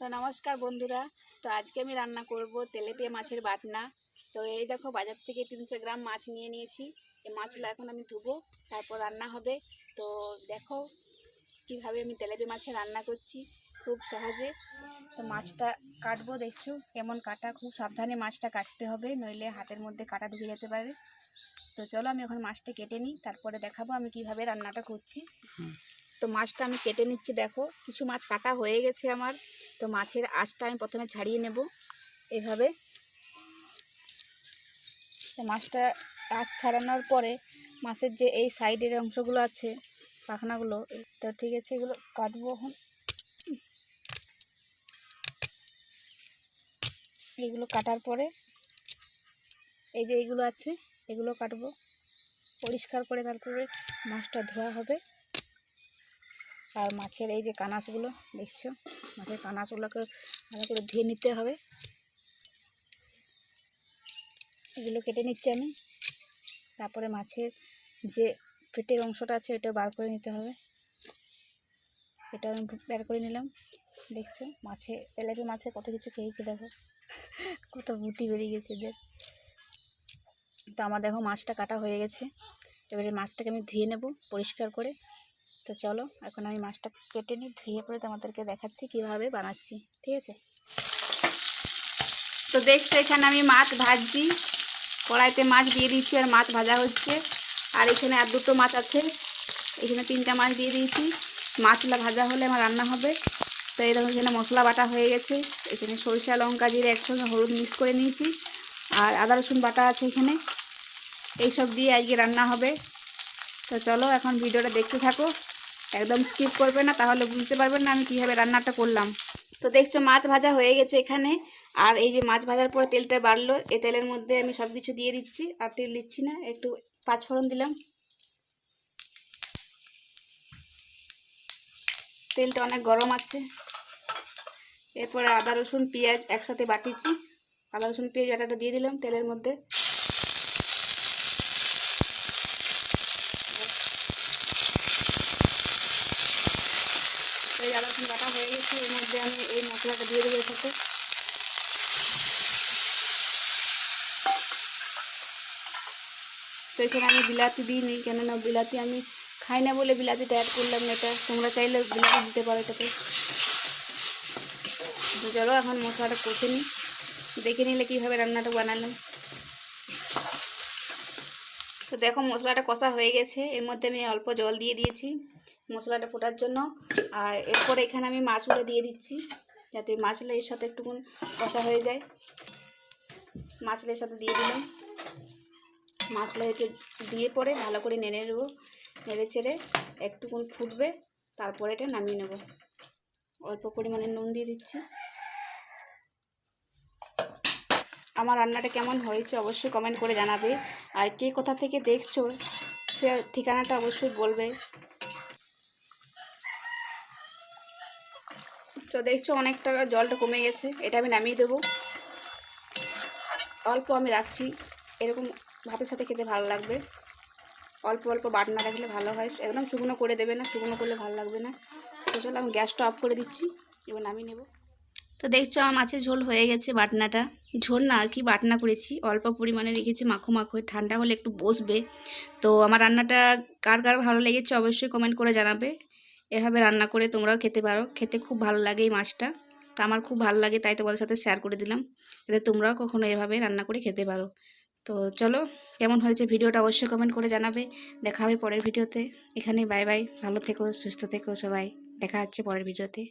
তো নমস্কার বন্ধুরা। তো আজকে আমি রান্না করব তেলেপিয়া মাছের বাটনা। তো এই দেখো বাজার থেকে তিনশো গ্রাম মাছ নিয়ে নিয়েছি। এই মাছগুলো এখন আমি ধুবো, তারপর রান্না হবে। তো দেখো কীভাবে আমি তেলেপিয়া মাছের রান্না করছি খুব সহজে। তো মাছটা কাটবো, দেখছ কেমন কাটা। খুব সাবধানে মাছটা কাটতে হবে, নইলে হাতের মধ্যে কাটা ঢুকে যেতে পারে। তো চলো আমি এখন মাছটা কেটে নিই, তারপরে দেখাবো আমি কীভাবে রান্নাটা করছি। তো মাছটা আমি কেটে নিচ্ছি, দেখো। কিছু মাছ কাটা হয়ে গেছে আমার। তো মাছের আঁচটা আমি প্রথমে ছাড়িয়ে নেব এভাবে। মাছটা আঁচ ছাড়ানোর পরে মাছের যে এই সাইডের অংশগুলো আছে, পাখনাগুলো, তো ঠিক আছে, এগুলো কাটবো এখন। এগুলো কাটার পরে এই যে এইগুলো আছে, এগুলো কাটবো। পরিষ্কার করে তারপরে মাছটা ধোয়া হবে। আর মাছের এই যে কানাসগুলো, দেখছ? মাছের কানাসগুলোকে ভালো করে ধুয়ে নিতে হবে। এগুলো কেটে নিচ্ছি আমি। তারপরে মাছের যে পেটের অংশটা আছে, ওটা বার করে নিতে হবে। এটা আমি বের করে নিলাম। দেখছ? মাছে, তেলেপি মাছে কত কিছু খেয়েছি, দেখো। কত বুটি বেরিয়ে গেছে, দেখ। তো আমার দেখো মাছটা কাটা হয়ে গেছে। এবারে মাছটাকে আমি ধুয়ে নেব পরিষ্কার করে। তো চলো, এখন আমি মাছটা কেটে নিই, ধুয়ে পরে তোমাদেরকে দেখাচ্ছি কীভাবে বানাচ্ছি, ঠিক আছে? তো দেখছ, এখানে আমি মাছ ভাজছি, কড়াইতে মাছ দিয়ে দিচ্ছি আর মাছ ভাজা হচ্ছে। আর এখানে আর দুটো মাছ আছে, এখানে তিনটা মাছ দিয়ে দিয়েছি। মাছগুলো ভাজা হলে আমার রান্না হবে। তো এরকম এখানে মশলা বাটা হয়ে গেছে। এখানে সরিষা, লঙ্কা, জিরে একসঙ্গে হলুদ মিক্স করে নিয়েছি। আর আদা, রসুন বাটা আছে এখানে। এইসব দিয়ে আজকে রান্না হবে। তো চলো, এখন ভিডিওটা দেখতে থাকো। একদম স্কিপ করবে না, তাহলে বুঝতে পারবেন না আমি কীভাবে রান্নাটা করলাম। তো দেখছ মাছ ভাজা হয়ে গেছে এখানে, আর এই যে মাছ ভাজার পরে তেলটা বাড়লো, এই তেলের মধ্যে আমি সব কিছু দিয়ে দিচ্ছি, আর তেল দিচ্ছি না, একটু পাঁচ ফোড়ন দিলাম। তেলটা অনেক গরম আছে। এরপরে আদা রসুন, পেঁয়াজ একসাথে বাটিছি আদা রসুন, পেঁয়াজ, বাটাটা দিয়ে দিলাম তেলের মধ্যে এই আদা রসুন বাটা হয়ে গেছে এর মধ্যে আমি এই মশলাটা দিয়ে দেবো সাথে। তো এখানে আমি বিলাতি দিইনি, কেননা বিলাতি আমি খাই না বলে বিলাতিটা অ্যাড করলাম এটা। তোমরা চাইলে বিলাতি দিতে পারো এটাতে। তো চলো এখন মশলাটা কষে নিই। দেখে নিলে কীভাবে রান্নাটা বানালাম। তো দেখো মশলাটা কষা হয়ে গেছে। এর মধ্যে আমি অল্প জল দিয়ে দিয়েছি মশলাটা ফোটার জন্য। আর এরপর এখানে আমি মাছগুলো দিয়ে দিচ্ছি। যাতে মাছগুলো এর সাথে একটুকুন কষা হয়ে যায়। মাছগুলো এর সাথে দিয়ে দিলাম। মাছগুলো একটু দিয়ে পরে ভালো করে নেড়ে নেব, নেড়ে ছেড়ে একটুকুন ফুটবে, তারপরে এটা নামিয়ে নেব। অল্প পরিমাণে নুন দিয়ে দিচ্ছি। আমার রান্নাটা কেমন হয়েছে অবশ্যই কমেন্ট করে জানাবে। আর কে কোথা থেকে দেখছ, সে ঠিকানাটা অবশ্যই বলবে। তো দেখছ অনেকটা জলটা কমে গেছে, এটা আমি নামিয়ে দেবো। অল্প আমি রাখছি, এরকম ভাতের সাথে খেতে ভালো লাগবে। অল্প অল্প বাটনা রাখলে ভালো হয়, একদম শুকনো করে দেবে না, শুকনো করলে ভালো লাগবে না। তো চলো আমি গ্যাসটা অফ করে দিচ্ছি, এবার নামিয়ে নেব। তো দেখছ আমার মাছের ঝোল হয়ে গেছে বাটনাটা। ঝোল না, আর কি বাটনা করেছি, অল্প পরিমাণে রেখেছি মাখো মাখো ঠান্ডা হলে একটু বসবে। তো আমার রান্নাটা কার কার ভালো লেগেছে অবশ্যই কমেন্ট করে জানাবে। এভাবে রান্না করে তোমরাও খেতে পারো। খেতে খুব ভালো লাগে এই মাছটা। তো আমার খুব ভালো লাগে, তাই তোমাদের সাথে শেয়ার করে দিলাম। যাতে তোমরাও কখনো এভাবে রান্না করে খেতে পারো। তো চলো, কেমন হয়েছে ভিডিওটা অবশ্যই কমেন্ট করে জানাবে। দেখা হবে পরের ভিডিওতে। এখানে বাই বাই ভালো থেকো, সুস্থ থেকো সবাই। দেখা হচ্ছে পরের ভিডিওতে।